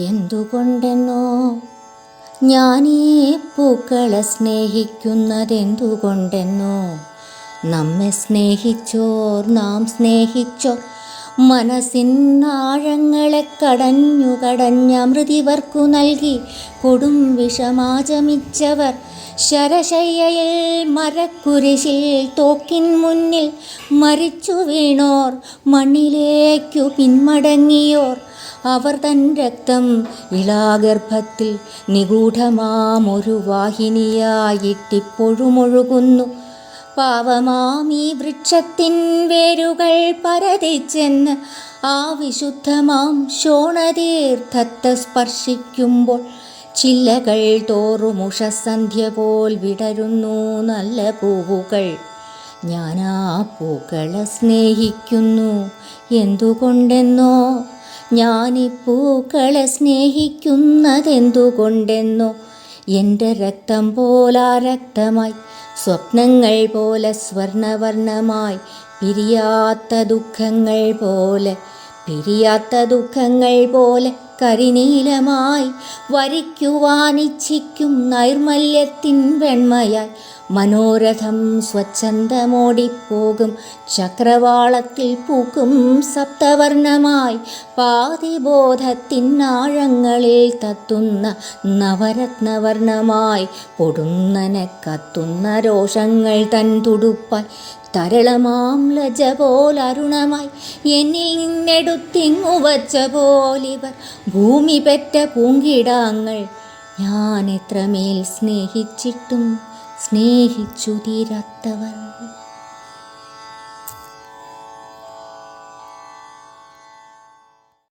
എന്തുകൊണ്ടെന്നോ? ഞാനീ പൂക്കളെ സ്നേഹിക്കുന്നതെന്തുകൊണ്ടെന്നോ? നമ്മെ സ്നേഹിച്ചോർ നാം സ്നേഹിച്ചോർ മനസ്സിന്നാഴങ്ങളെ കടഞ്ഞു കടഞ്ഞ മൃതിവർക്കു നൽകി കൊടും വിഷമാചമിച്ചവർ. ശരശയ്യയിൽ മരക്കുരിശിൽ തോക്കിൻ മുന്നിൽ മരിച്ചു വീണോർ. മണ്ണിലേക്കു പിന്മടങ്ങിയോർ അവർ തൻ രക്തം ഇളാഗർഭത്തിൽ നിഗൂഢമാമൊരു വാഹിനിയായിട്ടിപ്പോഴുമൊഴുകുന്നു. പാവമാം ഈ വൃക്ഷത്തിൻ വേരുകൾ പരതിച്ചെന്ന് ആ വിശുദ്ധമാം ശോണതീർത്ഥത്തെ സ്പർശിക്കുമ്പോൾ ചില്ലകൾ തോറും ഉഷസന്ധ്യ പോൽ വിടരുന്നു നല്ല പൂവുകൾ. ഞാൻ ആ പൂക്കളെ സ്നേഹിക്കുന്നു. എന്തുകൊണ്ടെന്നോ ഞാനീ പൂക്കളെ സ്നേഹിക്കുന്നതെന്തുകൊണ്ടെന്നോ? എന്റെ രക്തം പോലാ രക്തമായി സ്വപ്നങ്ങൾ പോലെ സ്വർണവർണമായി പിരിയാത്ത ദുഃഖങ്ങൾ പോലെ പിരിയാത്ത ദുഃഖങ്ങൾ പോലെ കരിനീലമായി വരയ്ക്കുവാനിച്ഛിക്കും നൈർമല്യത്തിൻ വെണ്മയായി മനോരഥം സ്വച്ഛന്തമോടിപ്പോകും ചക്രവാളത്തിൽ പൂക്കും സപ്തവർണമായി. പാതിബോധത്തിനാഴങ്ങളിൽ തത്തുന്ന നവരത്നവർണമായി പൊടുന്നനെ കത്തുന്ന രോഷങ്ങൾ തൻ തുടുപ്പായി തരളമാം പോലരുണമായി എന്നിൽ നിന്നെടുത്തിങ്ങു വച്ച പോലിവർ ഭൂമി പെറ്റ പൂങ്കിടാങ്ങൾ ഞാൻ എത്രമേൽ സ്നേഹിച്ചിട്ടും സ്നേഹിച്ചു തീരാത്തവർ